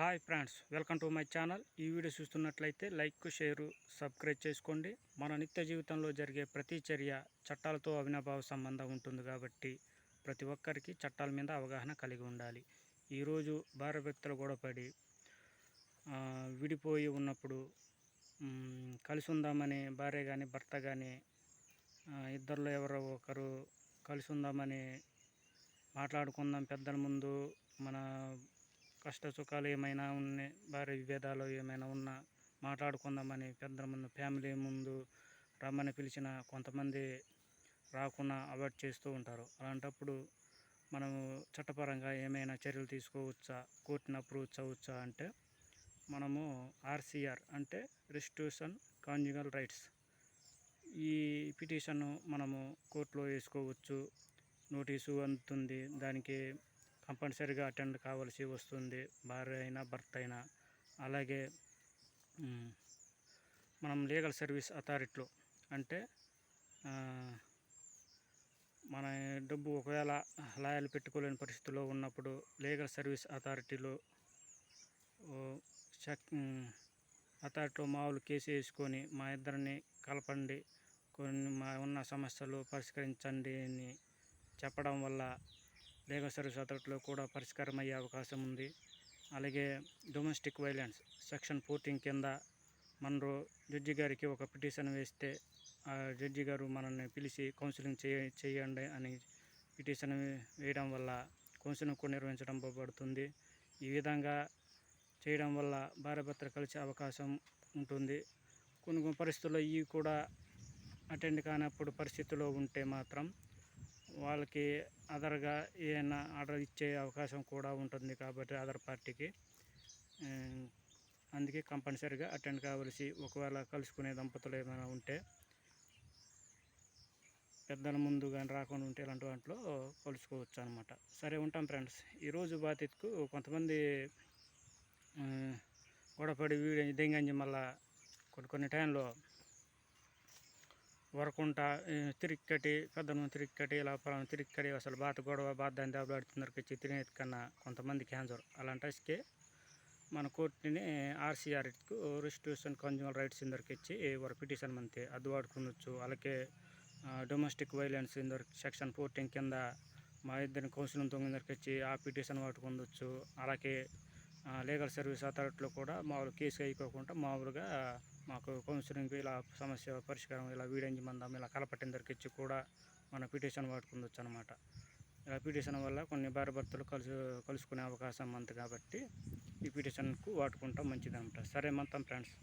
Hi friends welcome to my channel. ఈ video చూస్తున్నట్లయితే like share subscribe చేసుకోండి. మన నిత్య జీవితంలో జరిగే ప్రతి చర్య చట్టాలతో అవినాభావ సంబంధం ఉంటుంది కాబట్టి ప్రతి ఒక్కరికి చట్టాల మీద అవగాహన కలిగి ఉండాలి. ఈరోజు భార్య వ్యక్తులు గొడవపడి విడిపోయి ఉన్నప్పుడు కలిసి ఉందామని భార్య కానీ భర్త కానీ ఇద్దరిలో ఎవరో ఒకరు కలిసి ఉందామని మాట్లాడుకుందాం పెద్దల ముందు మన కష్ట సుఖాలు ఏమైనా ఉన్నాయి భార్య విభేదాలు ఏమైనా ఉన్నా మాట్లాడుకుందామని పెద్ద ముందు ఫ్యామిలీ ముందు రమ్మని పిలిచిన కొంతమంది రాకుండా అవాయిడ్ చేస్తూ ఉంటారు. అలాంటప్పుడు మనము చట్టపరంగా ఏమైనా చర్యలు తీసుకోవచ్చా కోర్టును అప్రూవ్ చవచ్చా అంటే మనము ఆర్సీఆర్ అంటే రిస్టిట్యూషన్ కాంజుగల్ రైట్స్. ఈ పిటిషన్ మనము కోర్టులో వేసుకోవచ్చు నోటీసు అందుతుంది దానికి కంపల్సరీగా అటెండ్ కావాల్సి వస్తుంది. భార్య అయినా భర్త అయినా. అలాగే మనం లీగల్ సర్వీస్ అథారిటీలో అంటే మన డబ్బు ఒకవేళ లాయర్లు పెట్టుకోలేని పరిస్థితిలో ఉన్నప్పుడు లీగల్ సర్వీస్ అథారిటీలో చెక్ అథారిటీలో మామూలు కేసు వేసుకొని మా ఇద్దరిని కలపండి. కొన్ని మా ఉన్న సమస్యలు పరిష్కరించండి అని చెప్పడం వల్ల లీగల్ సర్వీస్ కూడా పరిష్కారం అయ్యే అవకాశం ఉంది. అలాగే డొమెస్టిక్ వైలెన్స్ సెక్షన్ ఫోర్టీన్ కింద మనరు జడ్జి గారికి ఒక పిటిషన్ వేస్తే ఆ జడ్జి గారు మనల్ని పిలిచి కౌన్సిలింగ్ చేయ చేయండి అని పిటిషన్ వేయడం వల్ల కౌన్సిలింగ్ కూడా నిర్వహించడం పడుతుంది. ఈ విధంగా చేయడం వల్ల భార్యాభర్తలు కలిసే అవకాశం ఉంటుంది. కొన్ని కొన్ని పరిస్థితుల్లో ఇవి కూడా అటెండ్ కానప్పుడు పరిస్థితిలో ఉంటే మాత్రం వాళ్ళకి అదర్గా ఏమైనా ఆర్డర్ ఇచ్చే అవకాశం కూడా ఉంటుంది కాబట్టి అదర్ పార్టీకి. అందుకే కంపల్సరీగా అటెండ్ కావలసి ఒకవేళ కలుసుకునే దంపతులు ఏమైనా ఉంటే పెద్దల ముందు కానీ రాకుండా ఉంటే ఇలాంటి వాటిలో కలుసుకోవచ్చు అనమాట సరే ఉంటాం ఫ్రెండ్స్. ఈరోజు బాధితుకు కొంతమంది గొడవపడి వీడియో దెంగంజి మళ్ళా కొన్ని కొన్ని టైంలో వరకుంట తిరిక్కటి పెద్దను తిరిక్కటి ఇలా పొలం తిరిక్కటి అసలు బాత గొడవ బాత దాని దెబ్బలాడుతున్నారు తినేది కన్నా కొంతమంది క్యాన్సర్ అలాంటి వస్తే మన కోర్టుని ఆర్సీఆర్కు రిజిస్ట్రేషన్ కన్జ్యూమర్ రైట్స్ ఇందరికి ఇచ్చి వారు పిటిషన్ మంతే అది వాడుకునొచ్చు అలాగే domestic violence under section fourteen కింద మా ఇద్దరిని కౌన్సిలింగ్ తొమ్మిదికి ఇచ్చి ఆ పిటిషన్ వాడుకుండొచ్చు అలాగే లీగల్ సర్వీస్ అథారిటీలో కూడా మామూలు కేసు అయిపోకుండా మామూలుగా మాకు కౌన్సిలింగ్ ఇలా సమస్య పరిష్కారం ఇలా వీడించి మందం ఇలా కలపట్టిన దగ్గరికి ఇచ్చి కూడా మన పిటిషన్ పట్టుకుందొచ్చు అనమాట ఇలా పిటిషన్ వల్ల కొన్ని భార్య భర్తలు కలుసు కలుసుకునే అవకాశం అంత కాబట్టి ఈ పిటిషన్కు వాడుకుంటాం మంచిదన్నమాట సరే మంతం ఫ్రెండ్స్.